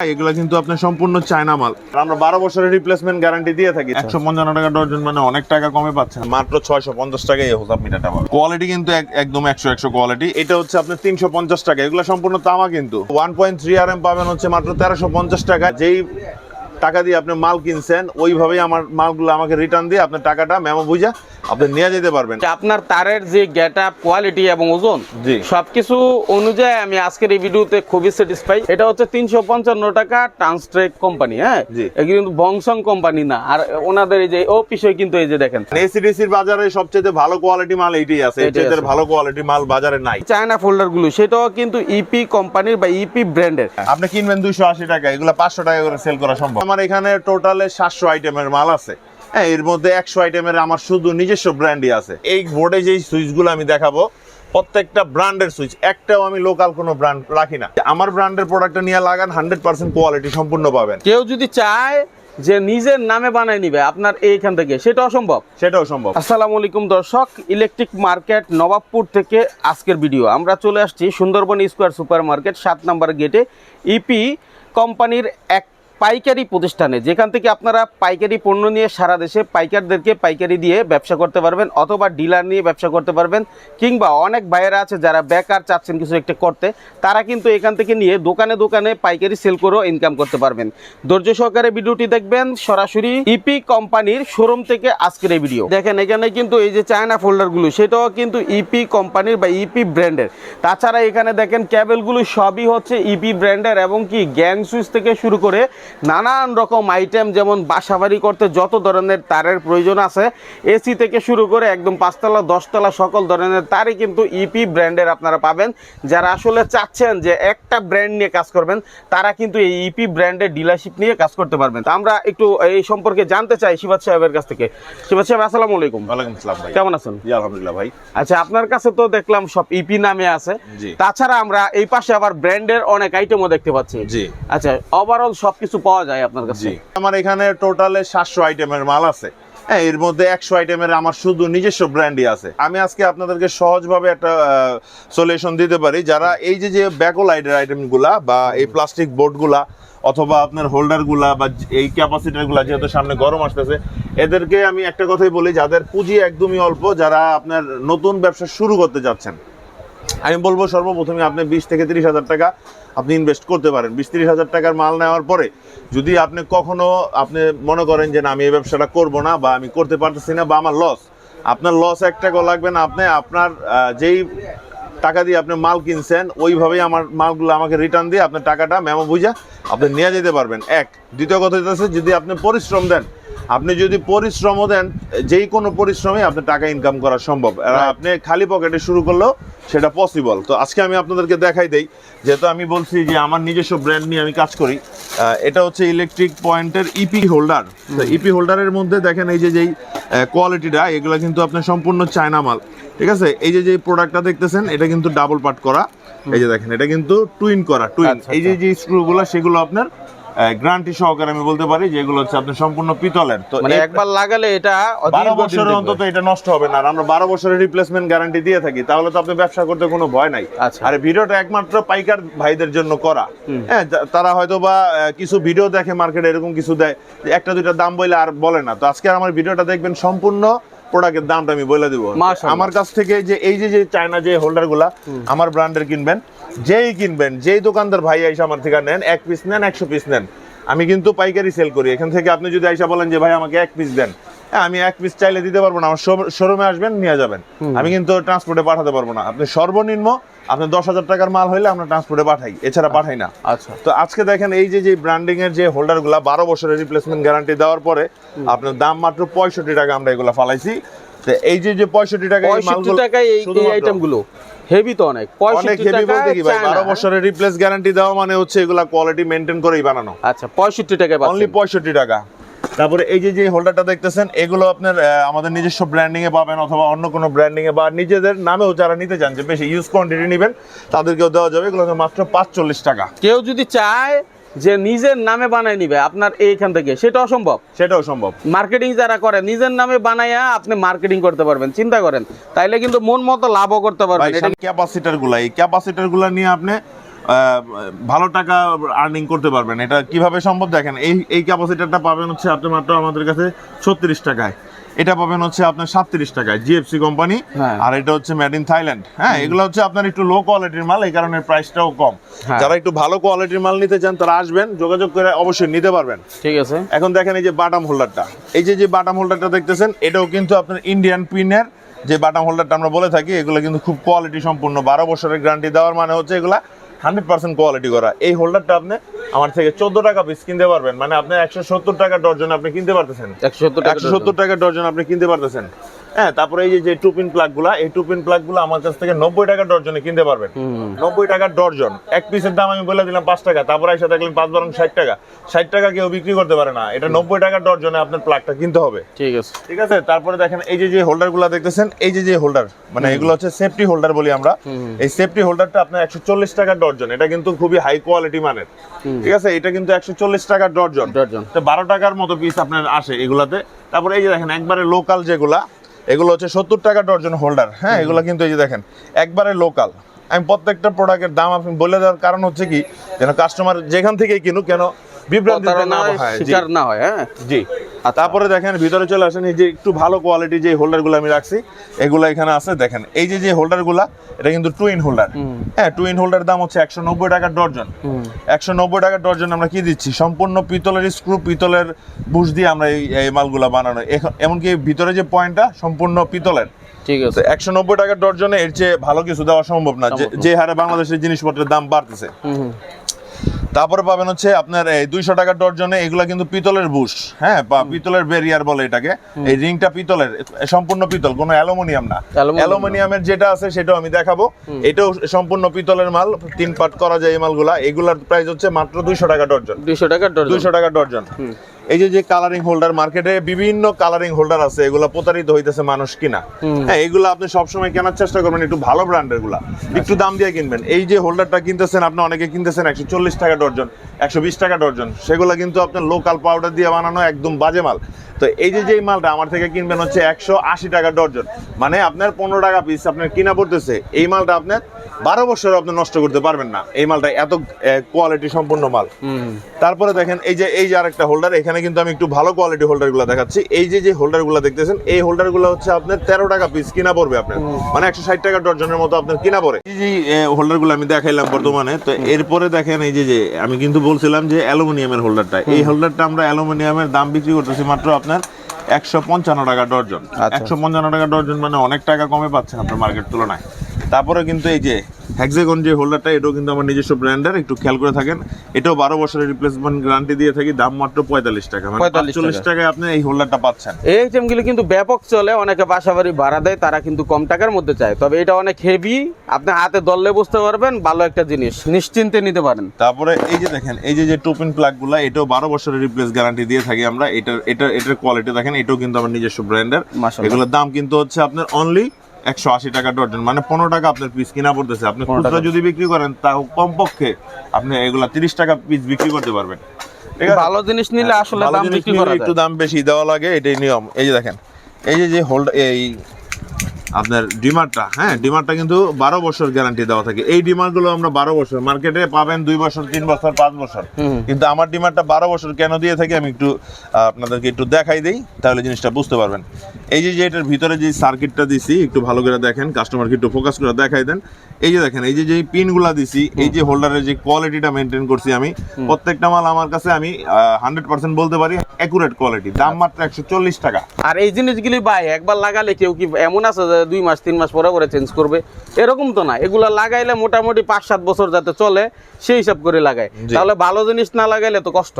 এগুলো কিন্তু আপনার সম্পূর্ণ চায়না মাল। আমরা বারো বছরের রিপ্লেসমেন্ট গ্যারান্টি দিয়ে থাকি একশো পঞ্চান্ন টাকা ডজন মানে অনেক টাকা কমে পাচ্ছেন মাত্র ছয়শো পঞ্চাশ টাকায় হোসাপ মিটারটা পাবেন কোয়ালিটি কিন্তু একদম একশো একশো কোয়ালিটি এটা হচ্ছে আপনার তিনশো পঞ্চাশ টাকা। এগুলো সম্পূর্ণ তামা কিন্তু। One point three R M পাবেন হচ্ছে মাত্র তেরোশো পঞ্চাশ টাকা। যেই টাকা দিয়ে আপনি মাল কিনছেন ওইভাবেই আমার মালগুলো আমাকে রিটার্ন দিয়ে আপনার টাকাটা মেমো বুঝা আপনি নিয়ে যেতে পারবেন। আপনার তারের যে গেট আপ কোয়ালিটি এবং ওজন জি। সবকিছু অনুযায়ী আমি আজকের এই ভিডিওতে খুবই স্যাটিসফাই এটা হচ্ছে তিনশো পঞ্চান্ন টাকা ট্রান্সট্রেক কোম্পানি হ্যাঁ? জি। এগুলো কিন্তু বংশং কোম্পানি না। আর ওনাদের এই যে ও অফিসে কিন্তু এই যে দেখেন। এসিডিসির বাজারে সবচেয়ে ভালো কোয়ালিটি মাল এইটাই আছে। এর ভালো কোয়ালিটি মাল বাজারে নাই। চায়না ফোল্ডারগুলো সেটাও কিন্তু ইপি কোম্পানির বা ইপি ব্র্যান্ডের আপনি কিনবেন দুইশো আশি টাকা এগুলো পাঁচশো টাকা করে সেল করা সম্ভব। আমার এখানে টোটালে সাতশো আইটেমের মাল আছে। হ্যাঁ এর মধ্যে একশো আইটেমের আমার শুধু নিজস্ব ব্র্যান্ডই আছে। এই বোর্ডে যেই সুইচগুলো আমি দেখাবো প্রত্যেকটা ব্র্যান্ডের সুইচ একটাও আমি লোকাল কোনো ব্র্যান্ড রাখি না। আমার ব্র্যান্ডের প্রোডাক্টটা নিয়ে লাগান হান্ড্রেড পার্সেন্ট কোয়ালিটি সম্পূর্ণ পাবেন। কেউ যদি চায় যে নিজের নামে বানায় নিবে আপনার এইখান থেকে সেটা অসম্ভব। সেটাও সম্ভব। আসসালামু আলাইকুম দর্শক ইলেকট্রিক মার্কেট নবাবপুর থেকে আজকের ভিডিও আমরা চলে আসছি সুন্দরবন স্কোয়ার সুপার মার্কেট সাত নম্বর গেটে ইপি কোম্পানির এক পাইকারি প্রতিষ্ঠানে, যেখান থেকে আপনারা পাইকারি পণ্য নিয়ে সারা দেশে পাইকারদেরকে পাইকারি দিয়ে ব্যবসা করতে পারবেন অথবা ডিলার নিয়ে ব্যবসা করতে পারবেন, কিংবা অনেক বাইরে আছে যারা বেকার চাচ্ছেন কিছু একটা করতে, তারা কিন্তু এখান থেকে নিয়ে দোকানে দোকানে পাইকারি সেল করেও ইনকাম করতে পারবেন। ধৈর্য সহকারে ভিডিওটি দেখবেন, সরাসরি ইপি কোম্পানির শোরুম থেকে আজকের এই ভিডিও দেখেন, এখানে কিন্তু এই যে চায়না ফোল্ডারগুলো সেটাও কিন্তু ইপি কোম্পানির বা ইপি ব্র্যান্ডের তাছাড়া এখানে দেখেন ক্যাবেলগুলো সবই হচ্ছে ইপি ব্র্যান্ডের এবং কি গ্যাং সুইচ থেকে শুরু করে নানান রকম আইটেম যেমন বাসাবাড়ি করতে যত ধরনের তারের প্রয়োজন আছে এসি থেকে শুরু করে একদম পাঁচতলা দশতলা সকল ধরনের তারই কিন্তু ইপি ব্র্যান্ডের আপনারা পাবেন। যারা আসলে চাচ্ছেন যে একটা ব্র্যান্ড নিয়ে কাজ করবেন তারা কিন্তু এই ইপি ব্র্যান্ডের ডিলারশিপ নিয়ে কাজ করতে পারবেন। তা আমরা একটু এই সম্পর্কে জানতে চাই শিবাদ সাহেবের কাছ থেকে। শিবাদ সাহেব আসসালামু আলাইকুম। ওয়ালাইকুম আসসালাম ভাই। কেমন আছেন? জি আলহামদুলিল্লাহ ভাই। আচ্ছা আপনার কাছে তো দেখলাম সব ইপি নামে আছে। তাছাড়া আমরা এই পাশে আবার ব্র্যান্ডের অনেক আইটেমও দেখতে পাচ্ছি। জি। আচ্ছা ওভারঅল সবকিছু পাওয়া যায় আপনার কাছে? আমার এখানে টোটালে সাতশো আইটেমের মাল আছে। হ্যাঁ এর মধ্যে একশো আইটেমের আমার শুধু নিজস্ব ব্র্যান্ডই আছে। আমি আজকে আপনাদেরকে সহজভাবে একটা সলিউশন দিতে পারি। যারা এই যে যে ব্যাকোলাইডের আইটেমগুলা বা এই প্লাস্টিক বোর্ডগুলা অথবা আপনার হোল্ডারগুলা বা এই ক্যাপাসিটারগুলা যেহেতু সামনে গরম আসতেছে, এদেরকে আমি একটা কথাই বলি, যাদের পুঁজি একদমই অল্প, যারা আপনার নতুন ব্যবসা শুরু করতে যাচ্ছেন আমি বলব সর্বপ্রথমে আপনি বিশ থেকে তিরিশ হাজার টাকা আপনি ইনভেস্ট করতে পারেন। বিশ তিরিশ হাজার টাকার মাল নেওয়ার পরে যদি আপনি কখনো, আপনি মনে করেন যে না, আমি এই ব্যবসাটা করব না বা আমি করতে পারতেছি না বা আমার লস আপনার লস এক টাকাও লাগবে না, আপনি আপনার যেই টাকা দিয়ে আপনি মাল কিনছেন, ওইভাবেই আমার মালগুলো আমাকে রিটার্ন দিয়ে আপনার টাকাটা মেমো বুঝা আপনি নিয়ে যেতে পারবেন। এক। দ্বিতীয় কথা হচ্ছে যদি আপনি পরিশ্রম দেন আপনি যদি পরিশ্রমও দেন যেই কোনো পরিশ্রমে আপনার টাকা ইনকাম করা সম্ভব। আর আপনি খালি পকেটে শুরু করলেও সেটা পসিবল তো আজকে আমি আপনাদেরকে দেখাই দেই যেহেতু আমি বলছি যে আমার নিজস্ব ব্র্যান্ড নিয়ে আমি কাজ করি এটা হচ্ছে ইলেকট্রিক পয়েন্টের ইপি হোল্ডার ইপি হোল্ডারের মধ্যে দেখেন এই যে যেই কোয়ালিটিটা এগুলো কিন্তু আপনার সম্পূর্ণ চায়না মাল। ঠিক আছে? এই যে যে প্রোডাক্টটা দেখতেছেন এটা কিন্তু ডাবল পার্ট করা। এই যে দেখেন এটা কিন্তু টুইন করা টুইন আচ্ছা, এই যে যে স্ক্রুগুলো সেগুলো আপনার গ্যারান্টি সহকারে আমি বলতে পারি যেগুলো হচ্ছে আপনার সম্পূর্ণ পিতলের। তো মানে একবার লাগালে এটা বারো বছরের অন্তত এটা নষ্ট হবে না। আর আমরা বারো বছরের রিপ্লেসমেন্ট গ্যারান্টি দিয়ে থাকি তাহলে তো আপনি ব্যবসা করতে কোনো ভয় নাই। আচ্ছা। আর ভিডিওটা একমাত্র পাইকার ভাইদের জন্য করা। হ্যাঁ তারা হয়তো বা কিছু ভিডিও দেখে মার্কেটে এরকম কিছু দেয় একটা দুইটা দাম বলে আর বলে না। তো আজকে আমার ভিডিওটা দেখবেন সম্পূর্ণ প্রোডাক্টের দামটা আমি বলে দিব। আমার কাছ থেকে যে এই যে যে চায়না যে হোল্ডারগুলা আমার ব্র্যান্ডের কিনবেন যেই কিনবেন যেই দোকানদার ভাই আইসা আমার থেকে নেন এক পিস নেন একশো পিস নেন। আমি কিন্তু পাইকারি সেল করি। এখান থেকে আপনি যদি আইসা বলেন যে ভাই আমাকে এক পিস দেন। হ্যাঁ, আমি এক পিস চাইলে দিতে পারব না। আমার শোরুমে আসবেন নিয়ে যাবেন। আমি কিন্তু ট্রান্সপোর্টে পাঠাতে পারব না। আপনি সর্বনিম্ন আপনি দশ হাজার টাকার মাল হইলে আমরা ট্রান্সপোর্টে পাঠাই এছাড়া পাঠাই না। আচ্ছা। তো আজকে দেখেন এই যে যে ব্র্যান্ডিং এর যে হোল্ডারগুলা বারো বছরের রিপ্লেসমেন্ট গ্যারান্টি দেওয়ার পরে আপনার দাম মাত্র পঁয়ষট্টি টাকা আমরা এগুলা ফালাইছি। তো এই যে যে পঁয়ষট্টি টাকা এই টাকায় এই এই আইটেমগুলো হেভি তো অনেক। অনেক হেভি বলতে কি ভাই? চায়না, বারো হ্যাঁ? বছরের রিপ্লেস গ্যারান্টি দেওয়া মানে হচ্ছে এগুলা কোয়ালিটি মেনটেন করেই বানানো। আচ্ছা পঁয়ষট্টি টাকায় অনলি পাচ্ছেন পঁয়ষট্টি টাকা। তারপরে এই যে যে হোল্ডারটা দেখতেছেন এগুলো আপনার আমাদের নিজস্ব ব্র্যান্ডিং এ পাবেন অথবা অন্য কোনো ব্র্যান্ডিং এ বা নিজেদের নামেও যারা নিতে চান যে বেশি ইউজ কোয়ান্টিটি নেবেন তাদেরকেও দেওয়া যাবে। এগুলো মাত্র পাঁচচল্লিশ টাকা। কেউ যদি চায় যে নিজের নামে বানায় নিবে আপনার এইখান থেকে সেটা অসম্ভব সেটাও সম্ভব। মার্কেটিং যারা করে নিজের নামে বানাইয়া আপনি মার্কেটিং করতে পারবেন চিন্তা করেন। তাইলে কিন্তু মন মতো লাভও করতে পারবেন। ক্যাপাসিটারগুলা এই ক্যাপাসিটারগুলা নিয়ে আপনি ভালো টাকা আর্নিং করতে পারবেন। এটা কীভাবে সম্ভব দেখেন এই এই ক্যাপাসিটারটা পাবেন হচ্ছে আপনি মাত্র আমাদের কাছে ছত্রিশ টাকায়। এটা পাবেন হচ্ছে আপনার সাতত্রিশ টাকায় জিএফসি কোম্পানি হ্যাঁ। আর এটা হচ্ছে মেড ইন থাইল্যান্ড হ্যাঁ এগুলো হচ্ছে আপনার একটু লো কোয়ালিটির মাল এই কারণে প্রাইসটাও কম। হ্যাঁ। যারা একটু ভালো কোয়ালিটির মাল নিতে চান তারা আসবেন যোগাযোগ করে অবশ্যই নিতে পারবেন। ঠিক আছে। এখন দেখেন এই যে বাটাম হোল্ডারটা এই যে যে বাটাম হোল্ডারটা দেখতেছেন এটাও কিন্তু আপনার ইন্ডিয়ান পিনের যে বাটাম হোল্ডারটা আমরা বলে থাকি এগুলো কিন্তু খুব কোয়ালিটি সম্পূর্ণ বারো বছরের গ্যারান্টি দেওয়ার মানে হচ্ছে এগুলা হান্ড্রেড পার্সেন্ট কোয়ালিটি করা। এই হোল্ডারটা আপনি আমার থেকে চোদ্দ টাকা পিস কিনতে পারবেন। মানে আপনি একশো সত্তর টাকা ডর্জন আপনি কিনতে পারতেছেন। একশো সত্তর টাকা একশো সত্তর টাকা ডর্জন আপনি কিনতে পারতেছেন। হ্যাঁ তারপরে এই যে টু পিন প্লাগগুলা এই টু পিন প্লাগগুলো আমার কাছ থেকে নব্বই টাকা ডর্জনে কিনতে পারবেন। নব্বই টাকা ডর্জন এক পিসের দাম আমি বলে দিলাম পাঁচ টাকা তারপরে এসে দেখলেন পাঁচ বরং ষাট টাকা। ষাট টাকা কেউ বিক্রি করতে পারে না। এটা নব্বই টাকা ডর্জনে আপনার প্লাগটা কিনতে হবে। ঠিক আছে। ঠিক আছে? তারপরে দেখেন এই যে যে হোল্ডারগুলা দেখতেছেন এই যে যে হোল্ডার মানে এগুলো হচ্ছে সেফটি হোল্ডার বলি আমরা। এই সেফটি হোল্ডারটা আপনার একশো চল্লিশ টাকা ডর্জন এটা কিন্তু খুবই হাই কোয়ালিটি মানের। ঠিক আছে? এটা কিন্তু একশো চল্লিশ টাকা ডর্জন ডর্জন বারো টাকার মতো পিস আপনার আসে এগুলাতে। তারপরে এই যে দেখেন একবারে লোকাল যেগুলা এগুলো হচ্ছে সত্তর টাকা ডর্জন হোল্ডার হ্যাঁ? এগুলো কিন্তু এই যে দেখেন একবারে লোকাল আমি প্রত্যেকটা প্রোডাক্টের দাম আপনি বলে দেওয়ার কারণ হচ্ছে কি যেন কাস্টমার যেখান থেকেই কিনুক কেন হয় জি। শিকার না হয় হ্যাঁ? জি। আর তারপরে দেখেন ভিতরে চলে আসেন এই যে একটু ভালো কোয়ালিটি যে হোল্ডারগুলো আমি রাখছি এগুলো এখানে আছে দেখেন এই যে যে হোল্ডারগুলা এটা কিন্তু টুইন হোল্ডার হ্যাঁ টুইন হোল্ডার দাম হচ্ছে একশো নব্বই টাকা ডর্জন একশো নব্বই টাকা ডর্জন আমরা কি দিচ্ছি? সম্পূর্ণ পিতলের স্ক্রু পিতলের বুশ দিয়ে আমরা এই মালগুলা বানানো। এমনকি ভিতরে যে পয়েন্টটা সম্পূর্ণ পিতলের। ঠিক আছে। একশো নব্বই টাকা ডর্জনে এর চেয়ে ভালো কিছু দেওয়া সম্ভব না। যে- হারে বাংলাদেশের জিনিসপত্রের দাম বাড়তেছে। তারপরে পাবেন হচ্ছে আপনার এই দুইশো টাকার ডর্জনে এগুলো কিন্তু পিতলের বুশ হ্যাঁ বা পিতলের বেরিয়ার বলে এটাকে। এই রিংটা পিতলের সম্পূর্ণ পিতল কোনো অ্যালুমিনিয়াম না। অ্যালুমিনিয়ামের যেটা আছে সেটাও আমি দেখাবো। এটাও সম্পূর্ণ পিতলের মাল তিন পাট করা যায় এই মালগুলা। এগুলার প্রাইস হচ্ছে মাত্র দুইশো টাকা ডর্জন। দুইশো টাকা ডর্জন। দুইশো টাকা ডর্জন। এই যে যে কালারিং হোল্ডার মার্কেটে বিভিন্ন কালারিং হোল্ডার আছে এগুলো প্রতারিত হইতেছে মানুষ কিনা। হ্যাঁ এগুলো আপনি সবসময় কেনার চেষ্টা করবেন একটু ভালো ব্র্যান্ডেরগুলা। একটু দাম দিয়ে কিনবেন। এই যে হোল্ডারটা কিনতেছেন আপনি অনেকে কিনতেছেন একশো চল্লিশ টাকা ডর্জন একশো বিশ টাকা ডর্জন সেগুলো কিন্তু আপনার লোকাল পাউডার দিয়ে বানানো একদম বাজে মাল। তো এই যে যে মালটা আমার থেকে কিনবেন হচ্ছে একশো আশি টাকা ডর্জন। মানে আপনার পনেরো টাকা পিস আপনার কিনা পড়তেছে এই মালটা আপনার বারো বছর আপনি নষ্ট করতে পারবেন না। এই মালটা এত কোয়ালিটি সম্পূর্ণ মাল। তারপরে দেখেন এই যে এই যে আরেকটা হোল্ডার এখানে কিন্তু আমি একটু ভালো কোয়ালিটি হোল্ডারগুলো দেখাচ্ছি। এই যে যে হোল্ডারগুলো দেখতেছেন এই হোল্ডারগুলো হচ্ছে আপনার তেরো টাকা পিস কিনা পড়বে আপনার। মানে একশো ষাট টাকা ডর্জনের মতো আপনার কিনা পড়ে। এই যে হোল্ডারগুলো আমি দেখাইলাম বর্তমানে তো এরপরে দেখেন এই যে যে আমি কিন্তু বলছিলাম যে অ্যালুমিনিয়ামের হোল্ডারটা এই হোল্ডারটা আমরা অ্যালুমিনিয়ামের দাম বিক্রি করতেছি মাত্র আপনার একশো পঞ্চান্ন টাকা ডর্জন আচ্ছা। একশো পঞ্চান্ন টাকা ডর্জন মানে অনেক টাকা কমে পাচ্ছেন আপনার মার্কেট তুলনায় তারপরে কিন্তু এই যে হ্যাক্সাগন যে হোল্ডারটা এটাও কিন্তু আমার নিজস্ব ব্র্যান্ডের একটু খেয়াল করে থাকেন। এটাও বারো বছরের রিপ্লেসমেন্ট গ্যারান্টি দিয়ে থাকি দাম মাত্র পঁয়তাল্লিশ টাকা মানে 45 পঁয়তাল্লিশ টাকায় আপনি এই হোল্ডারটা পাচ্ছেন। এই আইটেমগুলো কিন্তু ব্যাপক চলে অনেকে বাসা বাড়ি ভাড়া দেয় তারা কিন্তু কম টাকার মধ্যে চায়। তবে এটা অনেক হেভি আপনি হাতে দললে বুঝতে পারবেন ভালো একটা জিনিস নিশ্চিন্তে নিতে পারেন। তারপরে এই যে দেখেন এই যে যে টোপিন প্লাগগুলা এটাও বারো বছরের রিপ্লেস গ্যারান্টি দিয়ে থাকি আমরা। এটার এটার এটার কোয়ালিটি দেখেন এটাও কিন্তু আমার নিজস্ব ব্র্যান্ডের। এগুলোর দাম কিন্তু হচ্ছে আপনার অনলি একশো আশি টাকা ডর্জন মানে পনেরো টাকা আপনার পিস কিনা পড়তেছে। আপনি 15 খুচরা টাকা। যদি বিক্রি করেন তাও কমপক্ষে আপনি এগুলা তিরিশ টাকা পিস বিক্রি করতে পারবেন। ভালো জিনিস নিলে আসলে দাম বিক্রি করা একটু দাম বেশি দেওয়া লাগে এটাই নিয়ম। এই যে দেখেন এই যে যে হোল্ড এই আপনার ডিমারটা হ্যাঁ ডিমারটা কিন্তু বারো বছর গ্যারান্টি দেওয়া থাকে। এই ডিমারগুলো আমরা বারো বছর মার্কেটে পাবেন দুই বছর তিন বছর পাঁচ বছর। কিন্তু আমার ডিমারটা বারো বছর কেন দিয়ে থাকি আমি একটু আপনাদেরকে একটু দেখাই দিই তাহলে জিনিসটা বুঝতে পারবেন। এই যে এটার ভিতরে যে সার্কিটটা দিছি একটু ভালো করে দেখেন কাস্টমারকে একটু ফোকাস করে দেখাই দেন। এই যে দেখেন এই যে যে পিনগুলা দিছি এই যে হোল্ডারের যে কোয়ালিটিটা মেনটেন করছি আমি প্রত্যেকটা মাল আমার কাছে আমি হান্ড্রেড পার্সেন্ট বলতে পারি অ্যাকুরেট কোয়ালিটি দাম মাত্র একশো চল্লিশ টাকা। আর এই জিনিসগুলি ভাই একবার লাগালে কেউ কি এমন আছে দুই মাস তিন মাস পরে পরে চেঞ্জ করবে। এরকম তো না। এগুলা লাগাইলে মোটামুটি পাঁচ সাত বছর যাতে চলে সেই হিসাব করে লাগায়। তাহলে ভালো জিনিস না লাগাইলে তো কষ্ট।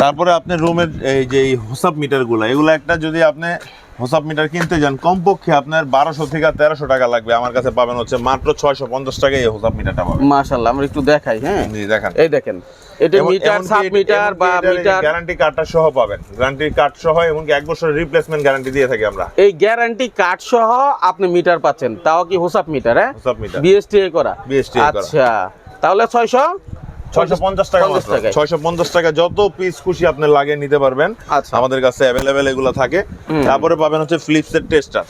তারপরে আপনি রুমের এই যে হোসাব মিটারগুলো মিটারগুলা এগুলো একটা যদি আপনি হোসাপ মিটার কিনতে যান কমপক্ষে আপনার বারোশো থেকে তেরোশো টাকা লাগবে। আমার কাছে পাবেন হচ্ছে মাত্র ছয়শো পঞ্চাশ টাকায় এই হোসাপ মিটারটা পাবেন। মাশাল্লাহ আমরা একটু দেখাই হ্যাঁ? জি দেখেন। এই দেখেন এটা মিটার সাব মিটার বা মিটার গ্যারান্টি কার্ডটা সহ পাবেন। গ্যারান্টি কার্ড সহ এমনকি এক বছরের রিপ্লেসমেন্ট গ্যারান্টি দিয়ে থাকি আমরা। এই গ্যারান্টি কার্ড সহ আপনি মিটার পাচ্ছেন তাও কি হোসাপ মিটার হ্যাঁ? হোসাপ মিটার বিএসটিআই করা। BSTI করা। আচ্ছা তাহলে ছয়শো? টাকা 50 মাত্র। টাকায়। পঞ্চাশ টাকা যত পিস খুশি আপনি লাগিয়ে নিতে পারবেন। আচ্ছা। আমাদের কাছে অ্যাভেলেবেল এগুলো থাকে। তারপরে পাবেন হচ্ছে ফিলিপসের টেস্টার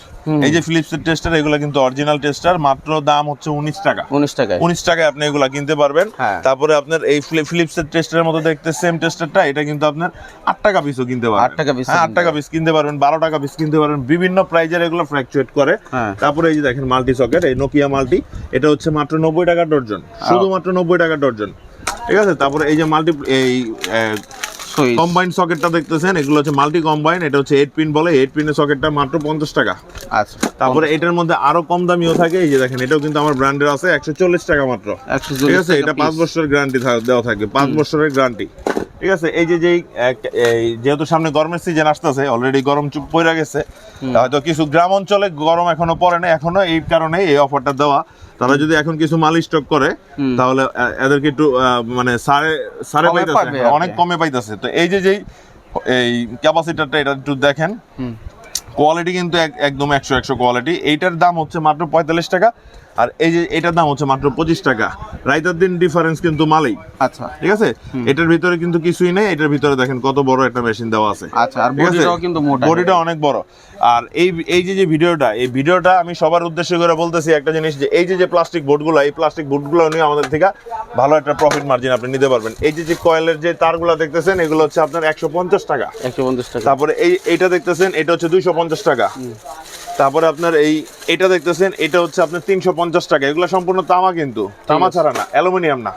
এই যে ফিলিপসের টেস্টার এগুলো কিন্তু অরিজিনাল টেস্টার মাত্র দাম হচ্ছে উনিশ টাকা। উনিশ টাকায়। উনিশ টাকায় আপনি এগুলা কিনতে পারবেন। হ্যাঁ। তারপরে আপনার এই ফিলিপসের টেস্টারের মতো দেখতে সেম টেস্টারটা এটা কিন্তু আপনার আট টাকা পিসও কিনতে পারবেন। আট টাকা ও হ্যাঁ আট টাকা পিস কিনতে পারবেন বারো টাকা পিস কিনতে পারবেন। বিভিন্ন প্রাইজের এগুলো ফ্ল্যাকচুয়েট করে। হ্যাঁ। তারপরে এই যে দেখেন মাল্টি সকেট এই নোকিয়া মাল্টি এটা হচ্ছে মাত্র নব্বই টাকা ডর্জন শুধুমাত্র নব্বই টাকা ডর্জন ঠিক আছে? তারপরে এই যে মাল্টি এই সুইচ কম্বাইন সকেটটা দেখতেছেন এগুলো হচ্ছে মাল্টি কম্বাইন এটা হচ্ছে এইট পিন বলে এইট পিনের সকেটটা মাত্র পঞ্চাশ টাকা। আচ্ছা তারপরে এটার মধ্যে আরও কম দামিও থাকে এই যে দেখেন এটাও কিন্তু আমার ব্র্যান্ডের আছে একশো চল্লিশ টাকা মাত্র। ঠিক আছে? এটা পাঁচ বছরের গ্যারান্টি দেওয়া থাকে পাঁচ বছরের গ্যারান্টি ঠিক আছে? এই যে যেই যেহেতু সামনে গরমের সিজন আসতেছে অলরেডি গরম চুপ পড়ে গেছে হয়তো কিছু গ্রাম অঞ্চলে গরম এখনও পড়ে না এখনও এই কারণে এই অফারটা দেওয়া। তারা যদি এখন কিছু মাল স্টক করে তাহলে এদেরকে একটু আহ, মানে সাড়ে সাড়ে পাইতেছে। অনেক কমে পাইতেছে। তো এই যে যেই এই ক্যাপাসিটারটা এটা একটু দেখেন। কোয়ালিটি কিন্তু এক- একদম একশো একশো কোয়ালিটি এইটার দাম হচ্ছে মাত্র পঁয়তাল্লিশ টাকা। আর এই যে এটার দাম হচ্ছে মাত্র পঁচিশ টাকা। রাইতার দিন ডিফারেন্স কিন্তু মালেই। আচ্ছা। ঠিক আছে? এটার ভিতরে কিন্তু কিছুই নেই এটার ভিতরে দেখেন কত বড় একটা মেশিন দেওয়া আছে। আচ্ছা আর বডিটাও কিন্তু মোটা। বডিটা অনেক বড়। আর এই এই যে যে ভিডিওটা এই ভিডিওটা আমি সবার উদ্দেশ্য করে বলতেছি একটা জিনিস যে এই যে যে প্লাস্টিক বোর্ডগুলো এই প্লাস্টিক বোর্ডগুলো নিয়ে আমাদের থেকে ভালো একটা প্রফিট মার্জিন আপনি নিতে পারবেন। এই যে যে কয়েলের যে তারগুলো দেখতেছেন এগুলো হচ্ছে আপনার একশো পঞ্চাশ টাকা। একশো পঞ্চাশ টাকা। তারপরে এই এইটা দেখতেছেন এটা হচ্ছে দুইশো পঞ্চাশ টাকা। তারপরে আপনার এই এটা দেখতেছেন এটা হচ্ছে আপনার তিনশো পঞ্চাশ টাকা। এগুলো সম্পূর্ণ তামা কিন্তু। তামা ছাড়া না অ্যালুমিনিয়াম না।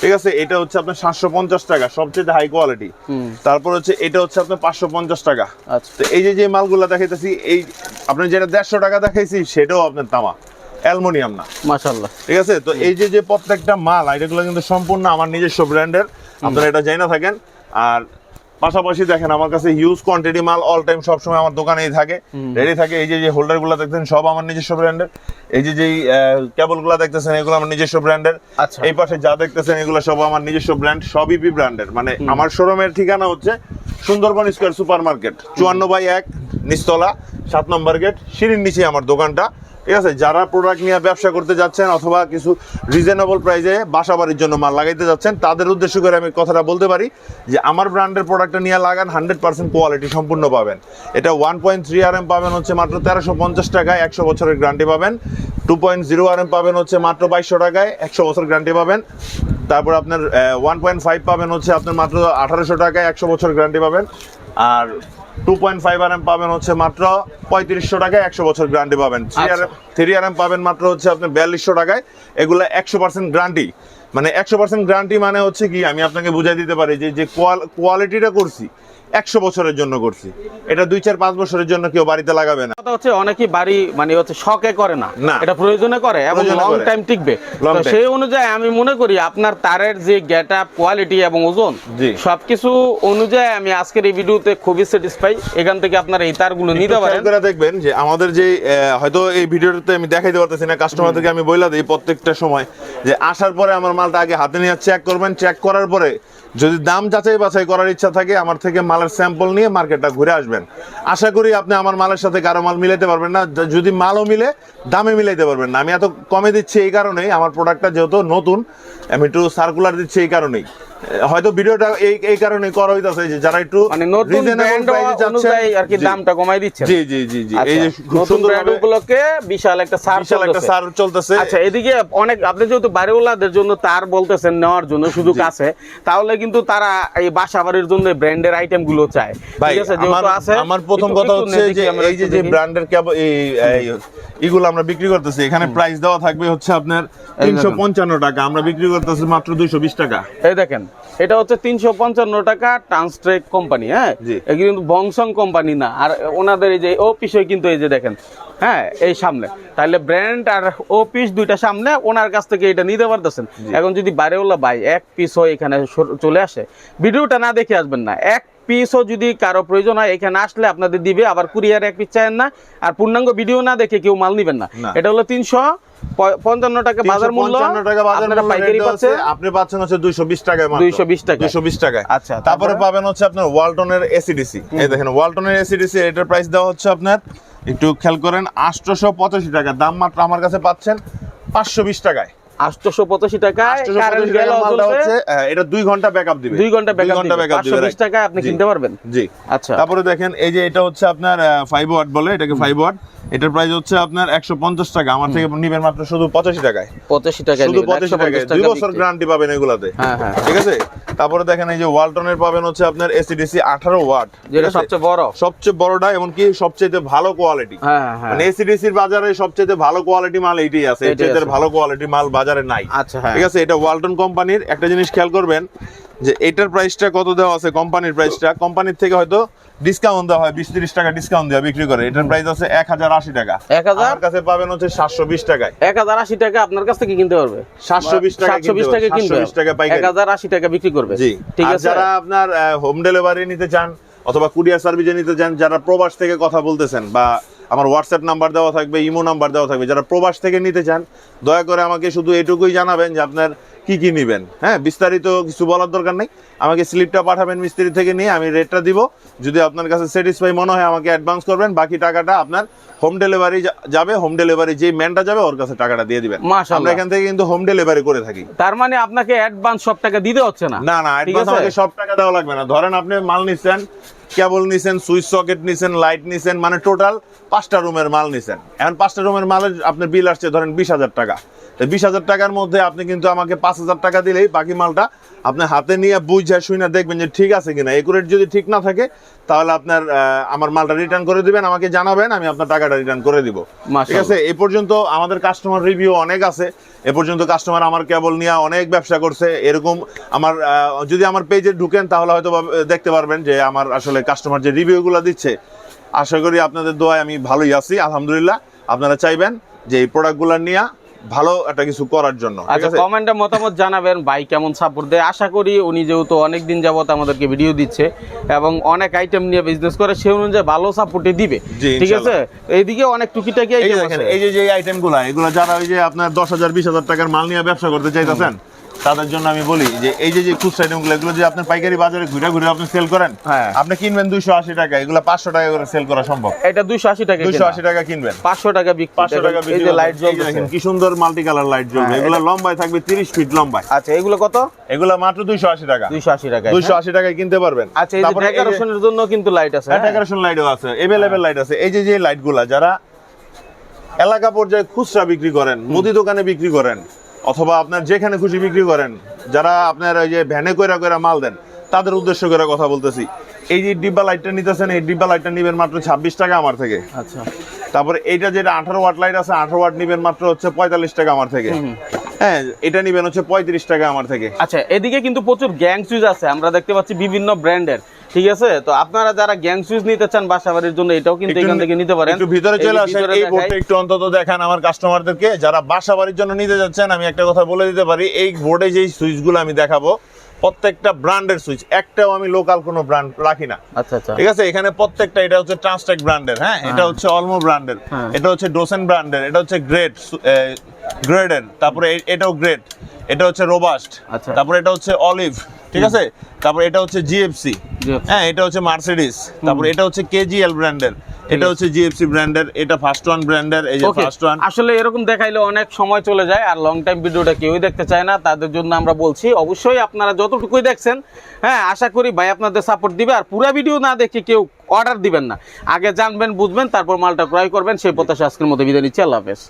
ঠিক আছে? এটা হচ্ছে আপনার সাতশো পঞ্চাশ টাকা সবচেয়ে হাই কোয়ালিটি তারপর হচ্ছে এটা হচ্ছে আপনার পাঁচশো পঞ্চাশ টাকা। আচ্ছা। তো এই যে যে মালগুলো দেখাইতেছি এই আপনার যেটা দেড়শো টাকা দেখাইছি সেটাও আপনার তামা। অ্যালুমিনিয়াম না। মাশাল্লাহ ঠিক আছে? তো এই যে যে প্রত্যেকটা মাল এগুলো কিন্তু সম্পূর্ণ আমার নিজস্ব ব্র্যান্ডের। আপনারা এটা জানা থাকেন। আর পাশাপাশি দেখেন আমার কাছে হিউজ কোয়ান্টিটি মাল অল টাইম সবসময় আমার দোকানেই থাকে। রেডি থাকে এই যে যে হোল্ডারগুলো দেখতেছেন সব আমার নিজস্ব ব্র্যান্ডের এই যে যেই কেবলগুলো দেখতেছেন এগুলো আমার নিজস্ব ব্র্যান্ডের আচ্ছা। এই পাশে যা দেখতেছেন এগুলো সব আমার নিজস্ব ব্র্যান্ড সবই পি ব্র্যান্ডের মানে আমার শোরুমের ঠিকানা হচ্ছে সুন্দরবন স্কোয়ার সুপার মার্কেট চুয়ান্ন বাই এক নিচতলা সাত নম্বর গেট সিঁড়ির নিচে আমার দোকানটা। ঠিক আছে, যারা প্রোডাক্ট নিয়ে ব্যবসা করতে যাচ্ছেন অথবা কিছু রিজনেবল প্রাইসে বাসা বাড়ির জন্য মাল লাগাইতে যাচ্ছেন, তাদের উদ্দেশ্য করে আমি কথাটা বলতে পারি যে আমার ব্র্যান্ডের প্রোডাক্টটা নিয়ে লাগান হান্ড্রেড পার্সেন্ট কোয়ালিটি সম্পূর্ণ পাবেন। এটা one point three R M পাবেন হচ্ছে মাত্র তেরোশো পঞ্চাশ টাকায়, একশো বছরের গ্যারান্টি পাবেন। Two point zero R M পাবেন হচ্ছে মাত্র বাইশশো টাকায়, একশো বছর গ্যারান্টি পাবেন। তারপর আপনার ওয়ান পয়েন্ট ফাইভ পাবেন হচ্ছে আপনার মাত্র আঠারোশো টাকায়, একশো বছর গ্যারান্টি পাবেন। আর two point five R M পাবেন হচ্ছে মাত্র পঁয়ত্রিশশো টাকায় একশো বছর গ্যারান্টি পাবেন। Three R three R M পাবেন মাত্র হচ্ছে আপনি বিয়াল্লিশশো টাকায়। এগুলো একশো পার্সেন্ট গ্যারান্টি মানে একশো পার্সেন্ট গ্যারান্টি মানে হচ্ছে কি আমি আপনাকে বুঝাই দিতে পারি যে যে কোয়ালিটিটা করছি একশো বছরের জন্য করছি। এটা দুই চার পাঁচ বছরের জন্য কেউ বাড়িতে লাগাবে না। কথা হচ্ছে অনেকেই বাড়ি মানে হচ্ছে শখে করে না। এটা প্রয়োজনে করে এবং লং টাইম টিকবে. সেই অনুযায়ী আমি মনে করি আপনার তারের যে গেট আপ কোয়ালিটি এবং ওজন। সবকিছু অনুযায়ী আমি আজকের এই ভিডিওতে খুবই স্যাটিসফাই এখান থেকে আপনার এই তারগুলো নিতে পারেন। দেখবেন যে আমাদের যে হয়তো এই ভিডিওটাতে আমি দেখাইতে পারতেছি না কাস্টমারদেরকে আমি বইলা দিই প্রত্যেকটা সময় যে আসার পরে আমার মালটা আগে হাতে নিয়ে চেক করবেন। চেক করার পরে যদি দাম যাচাই বাছাই করার ইচ্ছা থাকে, আমার থেকে মালের স্যাম্পল নিয়ে মার্কেটটা ঘুরে আসবেন। আশা করি আপনি আমার মালের সাথে কারও মাল মিলাইতে পারবেন না। যদি মালও মিলে, দামে মিলাইতে পারবেন না। আমি এত কমে দিচ্ছি এই কারণেই, আমার প্রোডাক্টটা যেহেতু নতুন, আমি একটু সার্কুলার দিচ্ছি এই কারণেই। হয়তো ভিডিওটা এই এই কারণে করা হইতাছে যে যারা একটু মানে নতুন ব্র্যান্ড অনুযায়ী আর কি দামটা কমাই দিচ্ছে জি জি জি জি। এই যে নতুন ব্র্যান্ড গুলোকে বিশাল একটা সার বিশাল একটা সার চলতেছে। আচ্ছা এদিকে অনেক আপনি যেহেতু বাড়িওয়ালাদের জন্য তার বলতেছেন নেওয়ার জন্য সুযোগ আছে তাহলে কিন্তু তারা এই বাসা বাড়ির জন্য ব্র্যান্ডের আইটেমগুলো চায়। ঠিক আছে যেহেতু আছে আমার প্রথম কথা হচ্ছে যে এই যে যে ব্র্যান্ডের এই- এগুলো আমরা বিক্রি করতেছি। এখানে প্রাইস দেওয়া থাকবে হচ্ছে আপনার তিনশো পঞ্চান্ন টাকা। আমরা বিক্রি করতেছি মাত্র দুইশো বিশ টাকা। এই দেখেন এটা হচ্ছে তিনশো পঞ্চান্ন টাকা ট্রান্সট্রেক কোম্পানি হ্যাঁ? এগুলো কিন্তু বংশং কোম্পানি না। আর ওনাদের এই যে ও অফিসে কিন্তু এই যে দেখেন হ্যাঁ এই সামনে। তাহলে ব্র্যান্ড আর অফিস দুইটা সামনে ওনার কাছ থেকে এটা নিতে পারতেছেন। এখন যদি বাইরেওয়ালা বাই এক পিস হয় এখানে চলে আসে ভিডিওটা না দেখে আসবেন না। এক পিসও যদি কারও প্রয়োজন হয় এখানে আসলে আপনাদের দিবে আবার কুরিয়ার এক পিস চান না। আর পূর্ণাঙ্গ ভিডিও না দেখে কেউ মাল নিবেন না। এটা হলো তিনশো পঞ্চান্ন টাকা বাজার মূল্য 55 টাকা বাজার মূল্য পাইকারি পাচ্ছে আপনি পাচ্ছেন হচ্ছে 220 টাকায় মাত্র। 220 টাকা 220 টাকায়। আচ্ছা, তারপরে? তারপরে? পাবেন হচ্ছে আপনার ওয়ালটনের এসিডিসি। এই দেখেন ওয়ালটনের এসিডিসি এটার প্রাইস দেওয়া হচ্ছে আপনার একটু খেয়াল করেন 885 টাকা। দাম মাত্র আমার কাছে পাচ্ছেন 520 টাকায়। আটশোশো পঁচাশি টাকায় 885 কারেন্ট টাকার গেল মালটা হচ্ছে আহ, এটা দুই ঘণ্টা ব্যাকআপ দিবে। দুই ঘণ্টা ব্যাকআপ ঘণ্টা ব্যাকআপ পাঁচশো দিবে বিশ টাকায় আপনি কিনতে পারবেন? জি। আচ্ছা। তারপরে দেখেন এই যে এটা হচ্ছে আপনার ফাইভ ওয়াট বলে এটাকে ফাইভ ওয়াট এটার প্রাইস হচ্ছে আপনার একশো পঞ্চাশ টাকা। আমার থেকে নিবেন মাত্র শুধু পঁচাশি টাকায়। পঁচাশি টাকায় শুধু পঁচাশি টাকায় দুই বছর গ্যারান্টি পাবেন এগুলাতে। হ্যাঁ হ্যাঁ। ঠিক আছে? তারপরে দেখেন এই যে ওয়ালটনের পাবেন হচ্ছে আপনার এসিডিসি আঠারো ওয়াট যেটা সবচেয়ে বড়। সবচেয়ে বড়টা এমনকি সবচেয়ে ভালো কোয়ালিটি হ্যাঁ মানে এসিডিসির বাজারে সবচেয়ে ভালো কোয়ালিটি মাল এইটাই আছে। ভালো কোয়ালিটি মাল বাজারে নাই। আচ্ছা হ্যাঁ। ঠিক আছে এটা ওয়ালটন কোম্পানির একটা জিনিস খেয়াল করবেন যে এটার প্রাইসটা কত দেওয়া আছে কোম্পানির প্রাইসটা কোম্পানির থেকে হয়তো ডিসকাউন্ট দেওয়া হয় বিশ তিরিশ টাকা ডিসকাউন্ট দেওয়া বিক্রি করে। এটার প্রাইস আছে এক হাজার আশি টাকা। 1080 আমার কাছে পাবেন হচ্ছে সাতশো বিশ টাকায়। এক হাজার আশি টাকা আপনার কাছ থেকে কিনতে পারবে। সাতশো বিশ টাকা সাতশো বিশ টাকা কিনবে। বিশ টাকা এক হাজার আশি টাকা বিক্রি করবে। জি। ঠিক আছে? যারা আপনার হোম ডেলিভারি নিতে চান অথবা কুরিয়ার সার্ভিসে নিতে চান যারা প্রবাস থেকে কথা বলতেছেন বা আমার হোয়াটসঅ্যাপ নাম্বার দেওয়া থাকবে ইমো নাম্বার দেওয়া থাকবে। যারা প্রবাস থেকে নিতে চান দয়া করে আমাকে শুধু এটুকুই জানাবেন যে আপনার কি কি নেবেন। হ্যাঁ বিস্তারিত কিছু বলার দরকার নেই। আমাকে স্লিপটা পাঠাবেন মিস্ত্রি থেকে নিয়ে আমি রেটটা দিব। যদি আপনার কাছে স্যাটিসফাই মনে হয় আমাকে অ্যাডভান্স করবেন। বাকি টাকাটা আপনার হোম ডেলিভারি যাবে হোম ডেলিভারি যেই ম্যানটা যাবে ওর কাছে টাকাটা দিয়ে দিবেন। আমরা এখান থেকে কিন্তু হোম ডেলিভারি করে থাকি। তার মানে আপনাকে অ্যাডভান্স সব টাকা দিতে হচ্ছে না? না না অ্যাডভান্স আমাকে সব টাকা দেওয়া লাগবে না। ধরেন আপনি মাল নিছেন কেবল নিছেন, সুইচ সকেট নিছেন, লাইট নিছেন মানে টোটাল পাঁচটা রুমের মাল নিছেন। এখন পাঁচটা রুমের মালের আপনার বিল আসছে ধরেন বিশ হাজার টাকা। বিশ হাজার টাকার মধ্যে আপনি কিন্তু আমাকে পাঁচ হাজার টাকা দিলেই বাকি মালটা আপনি হাতে নিয়ে বুঝে শুনে দেখবেন যে ঠিক আছে কিনা। একুরেট যদি ঠিক না থাকে তাহলে আপনার আমার মালটা রিটার্ন করে দিবেন আমাকে জানাবেন আমি আপনার টাকাটা রিটার্ন করে দিব। ঠিক আছে? এ পর্যন্ত আমাদের কাস্টমার রিভিউ অনেক আছে। এ পর্যন্ত কাস্টমার আমার কেবল নিয়ে অনেক ব্যবসা করছে। এরকম আমার যদি আমার পেজে ঢুকেন তাহলে হয়তো দেখতে পারবেন যে আমার আসলে কাস্টমার যে রিভিউগুলো দিচ্ছে আশা করি আপনাদের দোয়ায় আমি ভালোই আছি আলহামদুলিল্লাহ। আপনারা চাইবেন যে এই প্রোডাক্টগুলো নিয়ে ভালো একটা কিছু করার জন্য আচ্ছা কমেন্টে মতামত জানাবেন ভাই কেমন সাপোর্ট দেয়? আশা করি উনি যেহেতু অনেক দিন যাবত আমাদেরকে ভিডিও দিচ্ছে এবং অনেক আইটেম নিয়ে বিজনেস করে সে অনুযায়ী ভালো সাপোর্টে দিবে ঠিক আছে? এইদিকে অনেক টুকিটাকি এই যে এই যে যে আইটেমগুলো এগুলো যারা ওই যে আপনার দশ হাজার বিশ হাজার টাকার মাল নিয়ে ব্যবসা করতে চাইতেছেন তাদের জন্য আমি বলি যে এই যে যে খুচরা আইটেমগুলো এগুলো যে আপনি পাইকারি বাজারে ঘুরে ঘুরে আপনি সেল করেন হ্যাঁ। আপনি কিনবেন দুইশো আশি টাকা এগুলো পাঁচশো টাকা করে সেল করা সম্ভব। এটা দুইশো আশি টাকা দুইশো আশি টাকা কিনবেন। পাঁচশো টাকা বিক্রি। পাঁচশো টাকা এই যে লাইট জ্বলছে দেখেন কি সুন্দর মাল্টি কালার লাইট জ্বলবে। হ্যাঁ, এগুলো লম্বায় থাকবে তিরিশ ফিট লম্বায়। আচ্ছা এগুলো কত? এগুলো মাত্র দুইশো আশি টাকা। দুইশো আশি টাকা দুইশো আশি টাকায় কিনতে পারবেন। আচ্ছা এই যে ডেকোরেশনের জন্য কিন্তু লাইট আছে হ্যাঁ? ডেকোরেশন লাইটও আছে এভেলেবেল লাইট আছে। এই যে যে লাইটগুলা যারা এলাকা পর্যায়ে খুচরা বিক্রি করেন মুদি দোকানে বিক্রি করেন অথবা আপনার যেখানে খুশি বিক্রি করেন যারা আপনার ওই যে ভ্যানে কইরা কইরা মাল দেন তাদের উদ্দেশ্য করে কথা বলতেছি। এই যে ডিব্বা লাইটটা নিতেছেন এই ডিব্বা লাইটটা নিবেন মাত্র ছাব্বিশ টাকা আমার থেকে। আচ্ছা। তারপরে এইটা যেটা আঠারো ওয়াট লাইট আছে আঠারো ওয়াট নিবেন মাত্র হচ্ছে পঁয়তাল্লিশ টাকা আমার থেকে। হ্যাঁ এটা নিবেন হচ্ছে পঁয়ত্রিশ টাকা আমার থেকে। আচ্ছা এদিকে কিন্তু প্রচুর গ্যাং সুইচ আছে। আমরা দেখতে পাচ্ছি বিভিন্ন ব্র্যান্ডের। ঠিক আছে? তো আপনারা যারা গ্যাং সুইচ নিতে চান বাসা বাড়ির জন্য এটাও কিন্তু এখান থেকে নিতে পারেন। একটু ভিতরে চলে আসেন এই। বোর্ডটা একটু অন্তত দেখান আমার কাস্টমারদেরকে যারা বাসা বাড়ির জন্য নিতে যাচ্ছেন আমি একটা কথা বলে দিতে পারি এই বোর্ডে যেই সুইচগুলো আমি দেখাবো প্রত্যেকটা ব্র্যান্ডের সুইচ একটাও আমি লোকাল কোনো ব্র্যান্ড রাখি না। আচ্ছা আচ্ছা। ঠিক আছে? এখানে প্রত্যেকটা এটা হচ্ছে ট্রান্সটেক ব্র্যান্ডের হ্যাঁ? এটা হচ্ছে অলমো ব্র্যান্ডের। এটা হচ্ছে ডোসেন ব্র্যান্ডের এটা হচ্ছে গ্রেড গ্রেডের তারপরে এটাও গ্রেড এটা হচ্ছে রোবাস্ট আচ্ছা। তারপরে এটা হচ্ছে অলিভ ঠিক আছে? তারপরে এটা হচ্ছে জিএফসি হ্যাঁ এটা হচ্ছে মার্সিডিস তারপরে এটা হচ্ছে কেজিএল ব্র্যান্ডের এটা হচ্ছে জিএফসি ব্র্যান্ডের এটা ফার্স্ট ওয়ান ব্র্যান্ডের এই যে ফার্স্ট ওয়ান আসলে এরকম দেখাইলে অনেক সময় চলে যায় আর লং টাইম ভিডিওটা কেউই দেখতে চায় না তাদের জন্য আমরা বলছি অবশ্যই আপনারা যতটুকুই দেখছেন হ্যাঁ আশা করি ভাই আপনাদের সাপোর্ট দিবে আর পুরো ভিডিও না দেখে কেউ অর্ডার দিবেন না। আগে জানবেন বুঝবেন তারপর মালটা ক্রয় করবেন সেই প্রত্যাশা আজকের মতো বিদায় নিচ্ছি আল্লাহ হাফেজ।